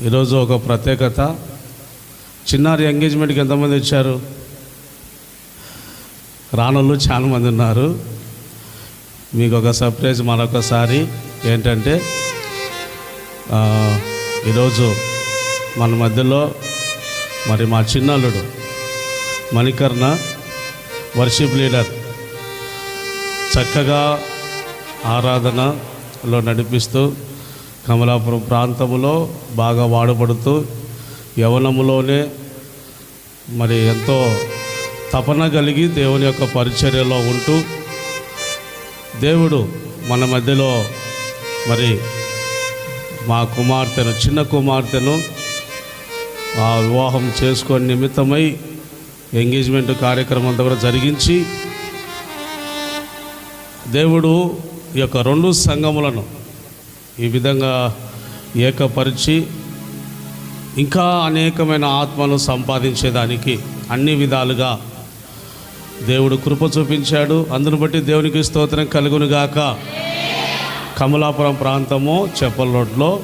ఈరోజు ఒక ప్రత్యేకత. చిన్నారి ఎంగేజ్మెంట్కి ఎంతమంది వచ్చారు? రానోళ్ళు చాలా మంది ఉన్నారు. మీకు ఒక సర్ప్రైజ్ మరొకసారి ఏంటంటే ఈరోజు మన మధ్యలో మరి మా చిన్నల్లుడు మణికర్ణ వర్షిప్ లీడర్ చక్కగా ఆరాధనలో నడిపిస్తూ కమలాపురం ప్రాంతంలో బాగా వాడబడుతూ యవనములోనే మరి ఎంతో తపన కలిగి దేవుని యొక్క పరిచర్యలో ఉంటూ దేవుడు మన మధ్యలో మరి మా కుమార్తెను చిన్న కుమార్తెను ఆ వివాహం చేసుకొని నిమిత్తమై ఎంగేజ్మెంట్ కార్యక్రమం అంతా కూడా జరిగించి దేవుడు ఈ యొక్క రెండు సంఘములను ఈ విధంగా ఏకపరిచి ఇంకా అనేకమైన ఆత్మను సంపాదించేదానికి అన్ని విధాలుగా దేవుడు కృప చూపించాడు. అందును బట్టి దేవునికి స్తోత్రం కలుగునుగాక కమలాపురం ప్రాంతము చెప్పల రోడ్లో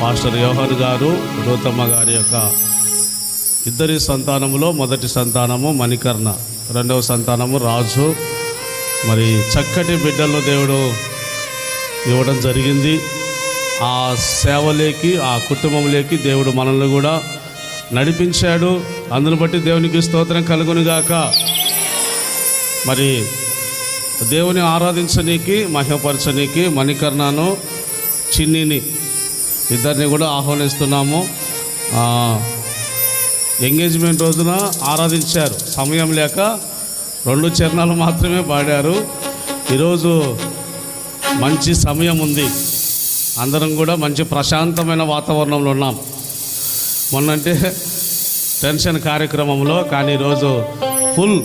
మాస్టర్ యోహన్ గారు గౌతమ్మ గారి యొక్క ఇద్దరి సంతానములో మొదటి సంతానము మణికర్ణ రెండవ సంతానము రాజు. మరి చక్కటి బిడ్డలు దేవుడు ఇవ్వడం జరిగింది. ఆ సేవలేకి ఆ కుటుంబంలోకి దేవుడు మనల్ని కూడా నడిపించాడు. అందును బట్టి దేవునికి స్తోత్రం కలుగునుగాక. మరి దేవుని ఆరాధించనీకి మహిమపరచనీకి మణికర్ణను చిన్నిని ఇద్దరిని కూడా ఆహ్వానిస్తున్నాము. ఎంగేజ్మెంట్ రోజున ఆరాధించారు. సమయం లేక రెండు చరణాలు మాత్రమే పాడారు. ఈరోజు మంచి సమయం ఉంది. అందరం కూడా మంచి ప్రశాంతమైన వాతావరణంలో ఉన్నాం. మొన్నంటే టెన్షన్ కార్యక్రమంలో కానీ ఈరోజు ఫుల్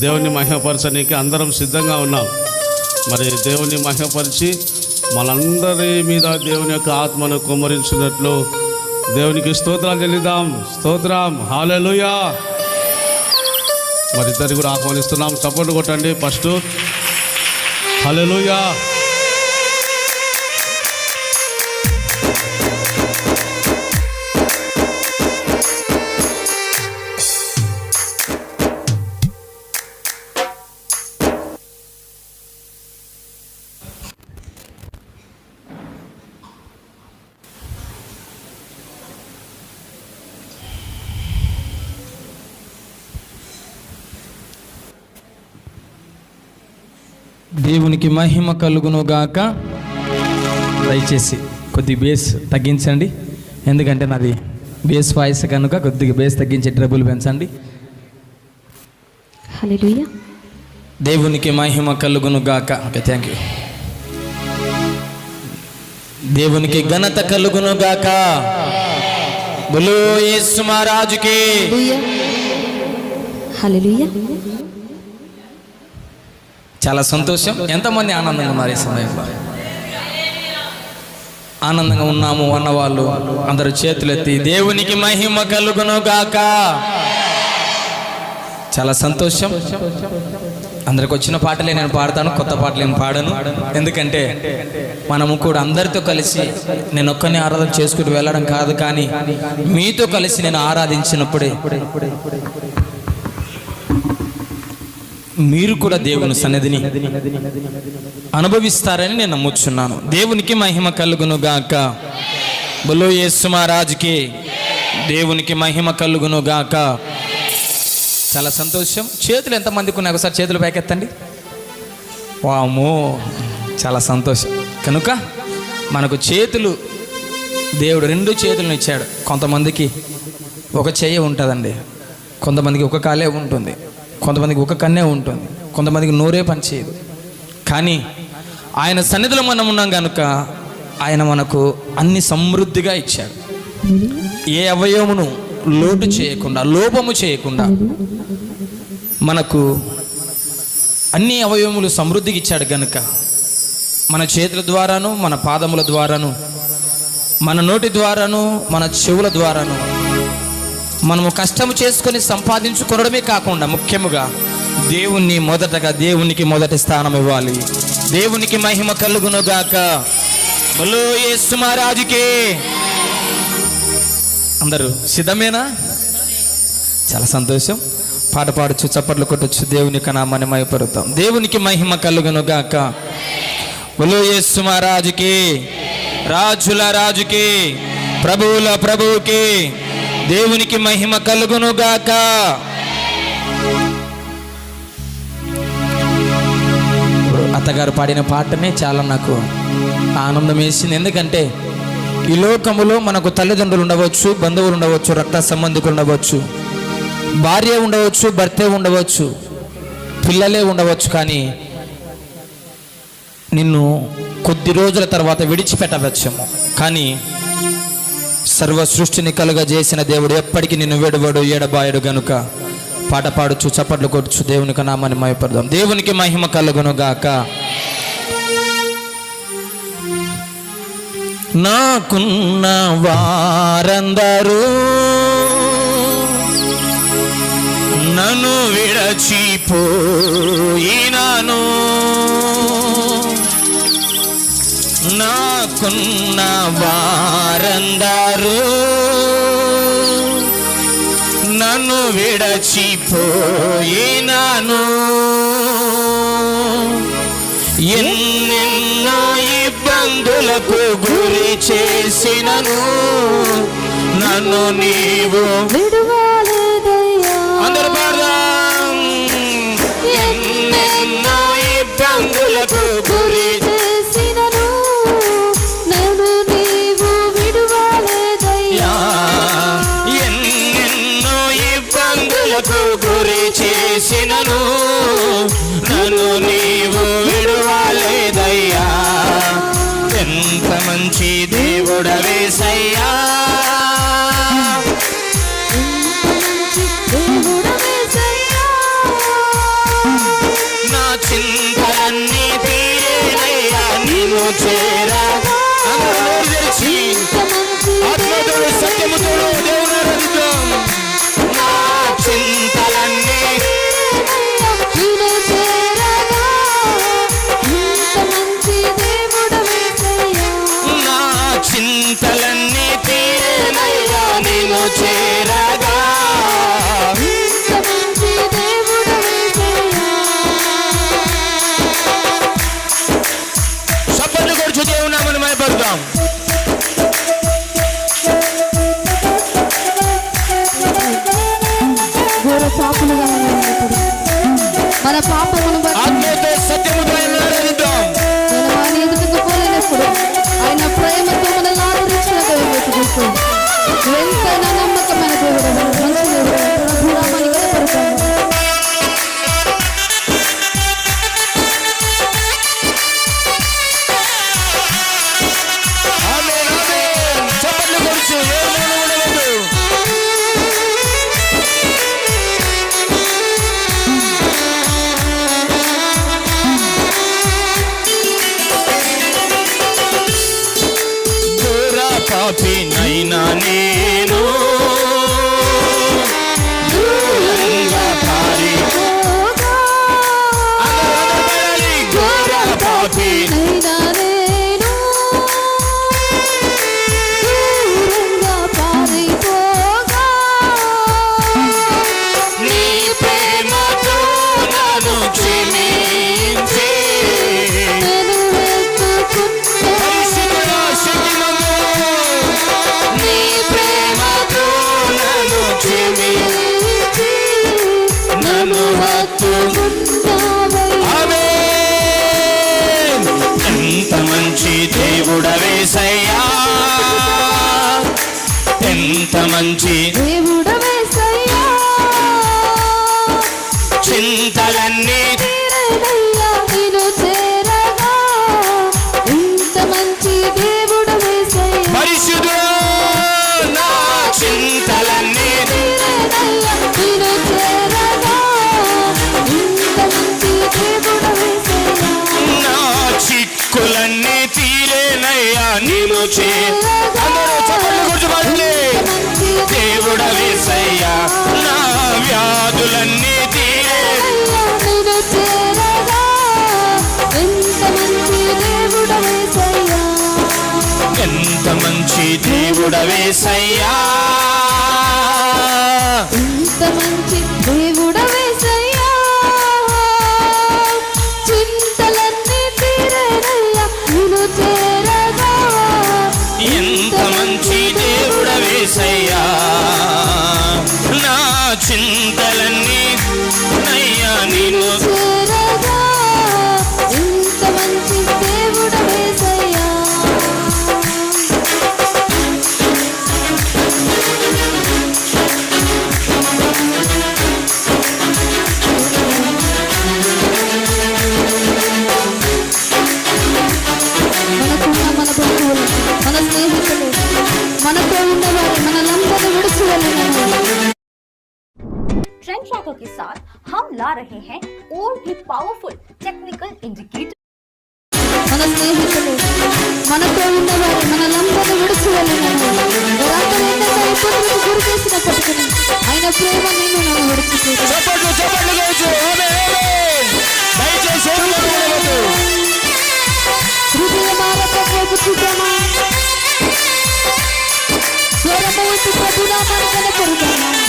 దేవుని మహిమపరచనీకి అందరం సిద్ధంగా ఉన్నాం. మరి దేవుని మహిమపరిచి మనందరి మీద దేవుని యొక్క ఆత్మను కుమ్మరించినట్లు దేవునికి స్తోత్రాలు చెల్లిద్దాం. స్తోత్రం. హాలెలుయా మరి ఇద్దరు కూడా ఆహ్వానిస్తున్నాం. సపోర్ట్ కొట్టండి. ఫస్ట్ హలెలుయా దేవునికి మహిమ కలుగును గాక దయచేసి కొద్ది బేస్ తగ్గించండి. ఎందుకంటే నాది బేస్ వాయిస్ కనుక కొద్దిగా బేస్ తగ్గించి ట్రబుల్ పెంచండి. దేవునికి మహిమ కలుగును గాక ఓకే థ్యాంక్ యూ దేవునికి ఘనత కలుగును గాక బులు యేసు మహారాజుకి. హల్లెలూయా. చాలా సంతోషం. ఎంతమంది ఆనందంగా ఉన్నారు ఈ సమయంలో? ఆనందంగా ఉన్నాము అన్నవాళ్ళు. అందరూ చేతులెత్తి దేవునికి మహిమ కలుగును గాక. చాలా సంతోషం. అందరికి వచ్చిన పాటలే నేను పాడతాను కొత్త పాటలు నేను పాడను. ఎందుకంటే మనము కూడా అందరితో కలిసి నేను ఒక్కనే ఆరాధన చేసుకుంటూ వెళ్ళడం కాదు కానీ మీతో కలిసి నేను ఆరాధించినప్పుడే మీరు కూడా దేవుని సన్నిధిని అనుభవిస్తారని నేను నమ్ముచున్నాను. దేవునికి మహిమ కలుగును గాక బలో యేసు దేవునికి మహిమ కలుగును గాక చాలా సంతోషం. చేతులు ఎంతమందికి ఉన్నాయి? ఒకసారి చేతులు పైకెత్తండి. వామో చాలా సంతోషం. కనుక మనకు చేతులు దేవుడు రెండు చేతులను ఇచ్చాడు. కొంతమందికి ఒక చెయ్యి ఉంటుందండి. కొంతమందికి ఒక కాలే ఉంటుంది. కొంతమందికి ఒక కన్నే ఉంటుంది. కొంతమందికి నోరే పని చేయదు కానీ ఆయన సన్నిధిలో మనం ఉన్నాం కనుక ఆయన మనకు అన్ని సమృద్ధిగా ఇచ్చాడు. ఏ అవయవమును లోటు చేయకుండా లోపము చేయకుండా మనకు అన్ని అవయవములు సమృద్ధికి ఇచ్చాడు కనుక మన చేతుల ద్వారాను మన పాదముల ద్వారాను మన నోటి ద్వారాను మన చెవుల ద్వారాను మనము కష్టము చేసుకొని సంపాదించుకోవడమే కాకుండా ముఖ్యముగా దేవుణ్ణి మొదటగా దేవునికి మొదటి స్థానం ఇవ్వాలి. దేవునికి మహిమ కలుగునుగాక. బలో యేసు అందరూ సిద్ధమేనా? చాలా సంతోషం. పాట పాడచ్చు చప్పట్లు కొట్టచ్చు దేవునికి నామాన్ని మహిపరుతాం దేవునికి మహిమ కలుగును గాక బలో యేసు రాజుల రాజుకి. ప్రభువుల ప్రభువుకి. దేవునికి మహిమ కలుగును గాక అత్తగారు పాడిన పాటనే చాలా నాకు ఆనందం వేసింది. ఎందుకంటే ఈ లోకములో మనకు తల్లిదండ్రులు ఉండవచ్చు బంధువులు ఉండవచ్చు రక్త సంబంధికులు ఉండవచ్చు భార్య ఉండవచ్చు భర్తే ఉండవచ్చు పిల్లలే ఉండవచ్చు. కానీ నిన్ను కొద్ది రోజుల తర్వాత విడిచిపెట్టవచ్చేమో. కానీ సర్వ సృష్టిని కలుగజేసిన దేవుడు ఎప్పటికీ నిన్ను విడవడు ఏడబాయడు గనుక. పాట పాడుచు చప్పట్లు కొట్టుచు దేవునికి నామాన్ని మయపడదాం దేవునికి మహిమ కలుగును గాక. నాకున్న వారందరూ నన్ను విడచిపోయినాను. నాకున్న వారందరూ నన్ను విడచిపోయినాను. ఎన్నెన్నో ఇబ్బందులకు గురి చేసినను నన్ను నీవు విడువ చేసినను నన్ను నీవు విడువాలేదయ్యా. ఎంత మంచి దేవుడవేసయ్యా దేవుడవేసయ్యా. ఎంత మంచి గురించి దేవుడ ఎంత మంచి దేవుడ వేసయ్యా ఎంత మంచి சின் ది పవర్ఫుల్ టెక్నికల్ ఇండికేటర్ మన స్నేహితులు మనతో ఉన్నవారు మనలందరూ విడిచివెళ్ళినప్పుడు గురి చేసినప్పటికీ ఆయన ప్రేమ నేను నన్ను విడిచిపోయింది స్వరము ప్రభునామాన్ని కనపడుతున్నాను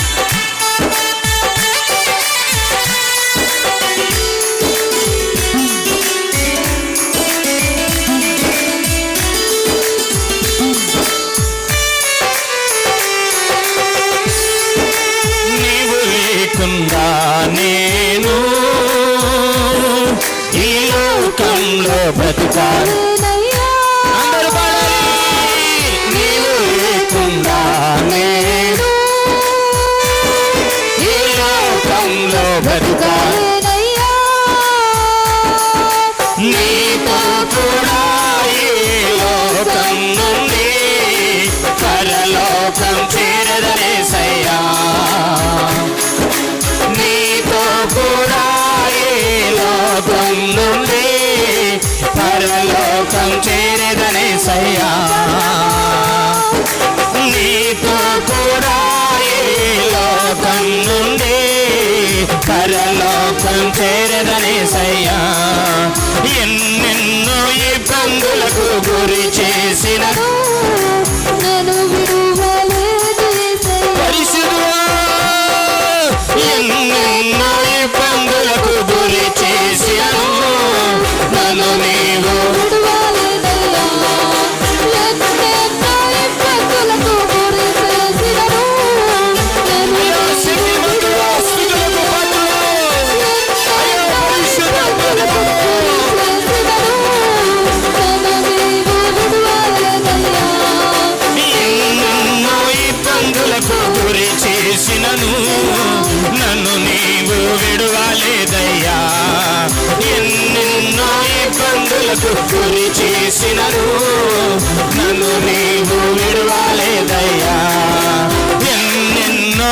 పరలోకం చేరదనేసయ్యా ఎన్నెన్నో పందులకు గురి చేసిన కృతుని చేసినను నన్ను నీవు విడవాలే దయ్యా ఎన్నెన్నో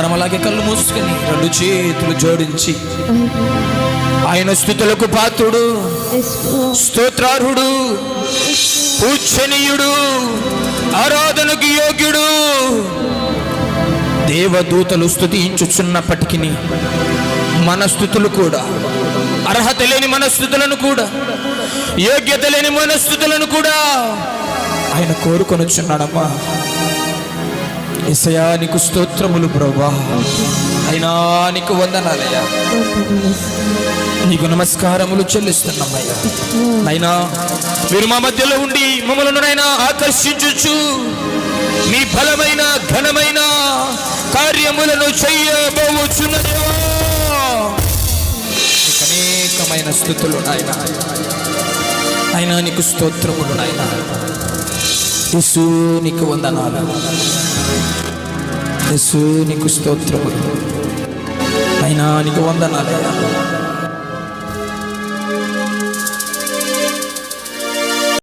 అందరం అలాగే కళ్ళు మూసుకొని రెండు చేతులు జోడించి. ఆయన స్థుతులకు పాత్రుడు స్తోత్రార్హుడు పూజనీయుడు ఆరాధనకు యోగ్యుడు. దేవదూతలు స్థుతించుచున్నప్పటికీ మన స్థుతులు కూడా అర్హత లేని మన స్థుతులను కూడా యోగ్యత లేని మన స్థుతులను కూడా ఆయన కోరుకొనుచున్నాడమ్మా. ఇసయా నీకు స్తోత్రములు ప్రభా అయినా నీకు వందనాలయ్యా. నీకు నమస్కారములు చెల్లిస్తున్నామయ్యా. అయినా మీరు మా మధ్యలో ఉండి మమ్మల్ని నైనా ఆకర్షించుచు మీ బలమైన ఘనమైన కార్యములను చెయ్యబోచున్న అనేకమైన స్థుతులు నాయన. అయినా నీకు స్తోత్రములు నాయన. యేసు నీకు వందనాలు. యేసు నీకు స్తోత్రములు. అయినా నీకు వందనాలయ్యా